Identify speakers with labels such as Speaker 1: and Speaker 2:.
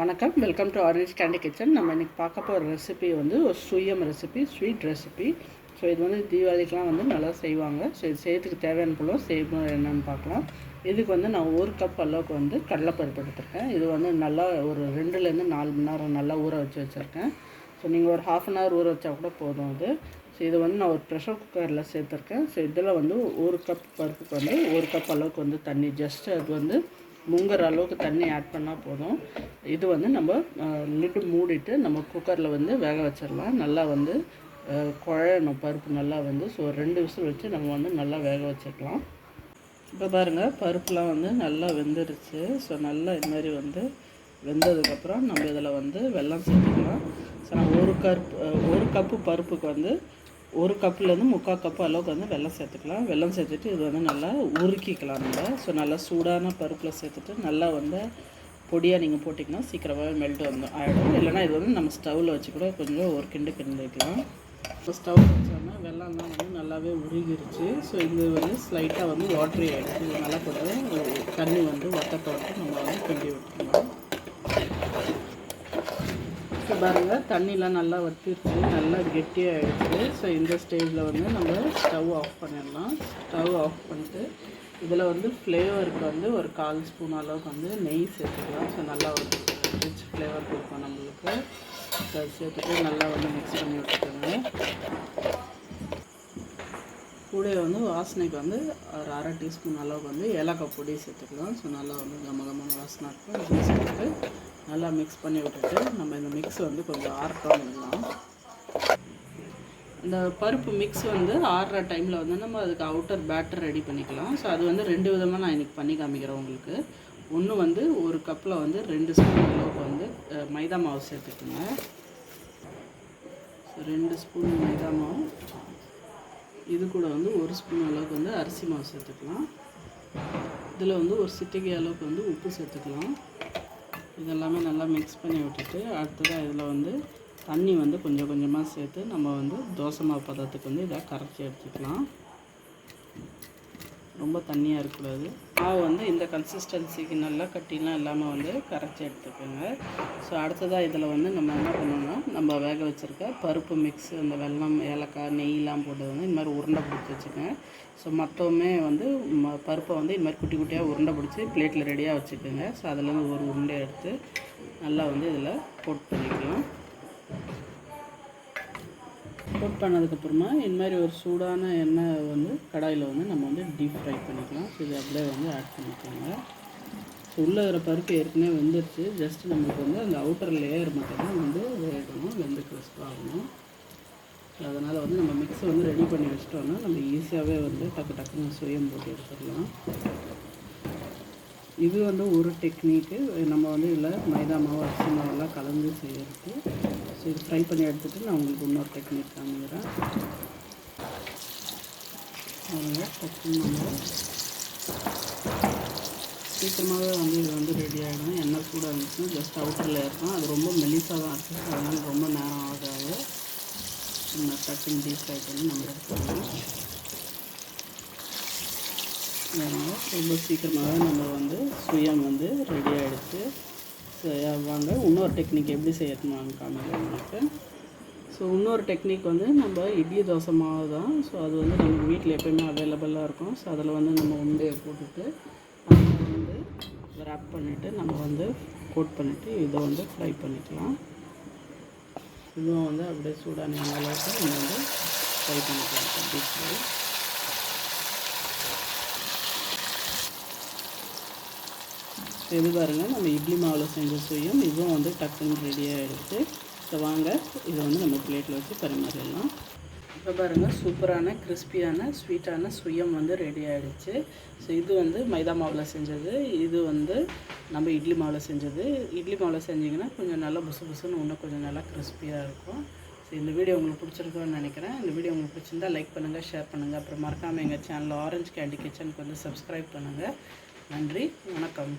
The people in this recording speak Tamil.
Speaker 1: வணக்கம். Welcome to orange candy kitchen நம்ம இன்றைக்கி பார்க்க போகிற ரெசிபி வந்து ஒரு சுயம் ரெசிபி ஸ்வீட் ரெசிபி ஸோ இது வந்து தீபாவளிக்கெலாம் வந்து நல்லா செய்வாங்க. ஸோ இது செய்யறதுக்கு தேவையான பொருளும் செய்யணும் என்னென்னு பார்க்கலாம். இதுக்கு வந்து நான் ஒரு கப் அளவுக்கு வந்து கடலைப்பருப்பு எடுத்திருக்கேன். இது வந்து நல்லா ஒரு ரெண்டுலேருந்து நாலு மணி நேரம் நல்லா ஊற வச்சு வச்சுருக்கேன். ஸோ நீங்கள் ஒரு ஹாஃப் அன் ஹவர் ஊற வச்சா கூட போதும் அது. ஸோ இதை வந்து நான் ஒரு ப்ரெஷர் குக்கரில் சேர்த்துருக்கேன். ஸோ இதில் வந்து ஒரு கப் பருப்புக்கு வந்து ஒரு கப் அளவுக்கு வந்து தண்ணி. ஜஸ்ட் அது வந்து முங்குற அளவுக்கு தண்ணி ஆட் பண்ணால் போதும். இது வந்து நம்ம லிட்டு மூடிட்டு நம்ம குக்கரில் வந்து வேக வச்சிடலாம் நல்லா வந்து குழையணும் பருப்பு நல்லா வந்து ஸோ ரெண்டு விசில் வச்சு நம்ம வந்து நல்லா வேக வச்சுக்கலாம். இப்போ பாருங்கள் பருப்புலாம் வந்து நல்லா வெந்துருச்சு. ஸோ நல்லா இது மாதிரி வந்து வெந்ததுக்கப்புறம் நம்ம இதில் வந்து வெல்லம் சேர்த்துக்கலாம். ஸோ நான் ஒரு கப் ஒரு கப்பு பருப்புக்கு வந்து ஒரு கப்புலேருந்து முக்கால் கப்பு அளவுக்கு வந்து வெள்ளம் சேர்த்துக்கலாம். வெல்லம் சேர்த்துட்டு இது வந்து நல்லா உருக்கிக்கலாம் நம்ம. ஸோ நல்லா சூடான பருப்பில் சேர்த்துட்டு நல்லா வந்து பொடியாக நீங்கள் போட்டிங்கன்னா சீக்கிரமாகவே மெல்ட் வந்து ஆகிடும் இல்லைனா இது வந்து நம்ம ஸ்டவ்வில் வச்சு கூட கொஞ்சம் ஒரு கிண்டு கிண்டிக்கலாம் இப்போ ஸ்டவ் வச்சோம்னா வெள்ளம்லாம் வந்து நல்லாவே உருகிருச்சு. ஸோ இது வந்து ஸ்லைட்டாக வந்து வாட்ரி ஆகிடுச்சு நல்லா கொஞ்சம் தண்ணி வந்து வத்தத்தோட்டு நம்ம வந்து கிண்டி விட்டுக்கலாம். பாருங்கள் தண்ணிலாம் நல்லா வத்திருச்சு நல்லா கெட்டியாகிடுச்சு ஸோ இந்த ஸ்டேஜில் வந்து நம்ம ஸ்டவ் ஆஃப் பண்ணிடலாம். ஸ்டவ் ஆஃப் பண்ணிட்டு இதில் வந்து ஃப்ளேவருக்கு வந்து ஒரு கால் ஸ்பூன் அளவுக்கு வந்து நெய் சேர்த்துக்கலாம். ஸோ நல்லா ஒரு ரிச் ஃப்ளேவர் கொடுக்கும் நம்மளுக்கு. ஸோ சேர்த்துட்டு நல்லா வந்து மிக்ஸ் பண்ணி விட்டுக்கோங்க. கூட வந்து வாசனைக்கு வந்து ஒரு அரை டீஸ்பூன் அளவுக்கு வந்து ஏலக்காய் பொடி சேர்த்துக்கலாம். ஸோ நல்லா வந்து கமகமான வாசனை இருக்கும். ஜூஸ் சேர்த்துட்டு நல்லா மிக்ஸ் பண்ணி விட்டுட்டு நம்ம இந்த மிக்ஸ் வந்து கொஞ்சம் ஆறட்டம் பண்ணலாம் இந்த பருப்பு மிக்ஸ் வந்து ஆறுற டைமில் வந்து நம்ம அதுக்கு அவுட்டர் பேட்டர் ரெடி பண்ணிக்கலாம். ஸோ அது வந்து ரெண்டு விதமாக நான் இன்றைக்கி பண்ணி காமிக்கிறேன் உங்களுக்கு. ஒன்று வந்து ஒரு கப்பில் வந்து ரெண்டு ஸ்பூன் அளவுக்கு வந்து மைதா மாவு சேர்த்துக்கோங்க. ஸோ ரெண்டு ஸ்பூன் மைதா மாவு. இது கூட வந்து ஒரு ஸ்பூன் அளவுக்கு வந்து அரிசி மாவு சேர்த்துக்கலாம். இதில் வந்து ஒரு சிட்டிகை அளவுக்கு வந்து உப்பு சேர்த்துக்கலாம். இதெல்லாமே நல்லா மிக்ஸ் பண்ணி விட்டுட்டு அடுத்ததாக இதில் வந்து தண்ணி வந்து கொஞ்சம் கொஞ்சமாக சேர்த்து நம்ம வந்து தோசை மாவு பதத்துக்கு வந்து இதை கரைச்சி எடுத்துக்கலாம். ரொம்ப தண்ணியாக இருக்கக்கூடாது. மாவு வந்து இந்த கன்சிஸ்டன்சிக்கு நல்லா கட்டிலாம் இல்லாமல் வந்து கரைச்சி எடுத்துக்கோங்க. ஸோ அடுத்ததாக இதில் வந்து நம்ம என்ன பண்ணணும்னா நம்ம வேக வச்சுருக்க பருப்பு மிக்ஸ் அந்த வெல்லம் ஏலக்காய் நெய்லாம் போட்டு வந்து இந்த மாதிரி உருண்டை பிடிச்சி வச்சுக்கோங்க. ஸோ மற்றவுமே வந்து ம பருப்பை வந்து இந்த மாதிரி குட்டி குட்டியாக உருண்டை பிடிச்சி பிளேட்டில் ரெடியாக வச்சுக்கோங்க. ஸோ அதுலேருந்து ஒரு உருண்டை எடுத்து நல்லா வந்து இதில் போட் பண்ணிக்கலாம். கோட் பண்ணதுக்கப்புறமா இந்த மாதிரி ஒரு சூடான எண்ணெய் வந்து கடாயில் வந்து நம்ம வந்து டீப் ஃப்ரை பண்ணிக்கலாம். ஸோ இது அப்படியே வந்து ஆட் பண்ணிக்கோங்க. ஸோ உள்ளே இருக்கிற பருப்பு ஏற்கனவே வெந்துருச்சு. ஜஸ்ட் நம்மளுக்கு வந்து அந்த அவுட்டர் லேயர் மட்டும்தான் வந்து வேகணும். வெந்து கிறிஸ்பாகணும் அதனால் வந்து நம்ம மிக்ஸை வந்து ரெடி பண்ணி வச்சிட்டோம்னா நம்ம ஈஸியாகவே வந்து டக்கு டக்குன்னு சுயம் போட்டு எடுத்துடலாம். இது வந்து ஒரு டெக்னிக்கு நம்ம வந்து இதில் மைதா மாவு அரிசி மாவெல்லாம் கலந்து செய்யறதுக்கு ஸோ இது ஃப்ரை பண்ணி எடுத்துகிட்டு நான் உங்களுக்கு இன்னொரு டெக்னிக் காமிக்கிறேன். அதனால டக்குன்னு நம்ம சீக்கிரமாகவே வந்து இது வந்து ரெடி ஆகிடும் எண்ணெய் கூட இருந்துச்சுன்னா ஜஸ்ட் அவுட்டரில் இருக்கும் அது ரொம்ப மெலிசாக தான் இருக்குது அதனால் ரொம்ப நேரம் ஆகாது. நம்ம டக்குன்னு டீப் ஃப்ரை பண்ணி நம்ம எடுத்துக்கலாம். அதனால் ரொம்ப சீக்கிரமாகவே நம்ம வந்து சுயம் வந்து ரெடி ஆகிடுச்சு வாங்க இன்னொரு டெக்னிக் எப்படி செய்யணும்னு காமிக்கிறேன் உங்களுக்கு. ஸோ இன்னொரு டெக்னிக் வந்து நம்ம இட்லி தோசை மாவு தான். ஸோ அது வந்து நம்ம வீட்டில் எப்போயுமே அவைலபிளாக இருக்கும். ஸோ அதில் வந்து நம்ம உண்டையை போட்டுட்டு அதில் வந்து ரேப் பண்ணிவிட்டு நம்ம வந்து கோட் பண்ணிவிட்டு இதை வந்து ஃப்ரை பண்ணிக்கலாம். இதுவும் வந்து அப்படியே சூடான அளவுக்கு நம்ம வந்து ஃப்ரை பண்ணிக்கலாம். டீப் ஃப்ரை இது பாருங்கள் நம்ம இட்லி மாவில் செஞ்ச சுயம் இதுவும் வந்து டக்குன்னு ரெடியாக எடுத்து ஸோ வாங்க இதை வந்து நம்ம பிளேட்டில் வச்சு பரிமாறிடலாம். இப்போ பாருங்கள் சூப்பரான கிறிஸ்பியான ஸ்வீட்டான சுயம் வந்து ரெடி ஆகிடுச்சு ஸோ இது வந்து மைதா மாவில் செஞ்சது. இது வந்து நம்ம இட்லி மாவில் செஞ்சது. இட்லி மாவில் செஞ்சிங்கன்னா கொஞ்சம் நல்லா புசு புசுன்னு இன்னும் கொஞ்சம் நல்லா கிறிஸ்பியாக இருக்கும். ஸோ இந்த வீடியோ உங்களுக்கு பிடிச்சிருக்குன்னு நினைக்கிறேன். இந்த வீடியோ உங்களுக்கு பிடிச்சிருந்தா லைக் பண்ணுங்கள் ஷேர் பண்ணுங்கள் அப்புறம் மறக்காமல் எங்கள் சேனல் ஆரஞ்சு கேண்டி கிச்சனுக்கு வந்து சப்ஸ்கிரைப் பண்ணுங்கள் நன்றி வணக்கம்.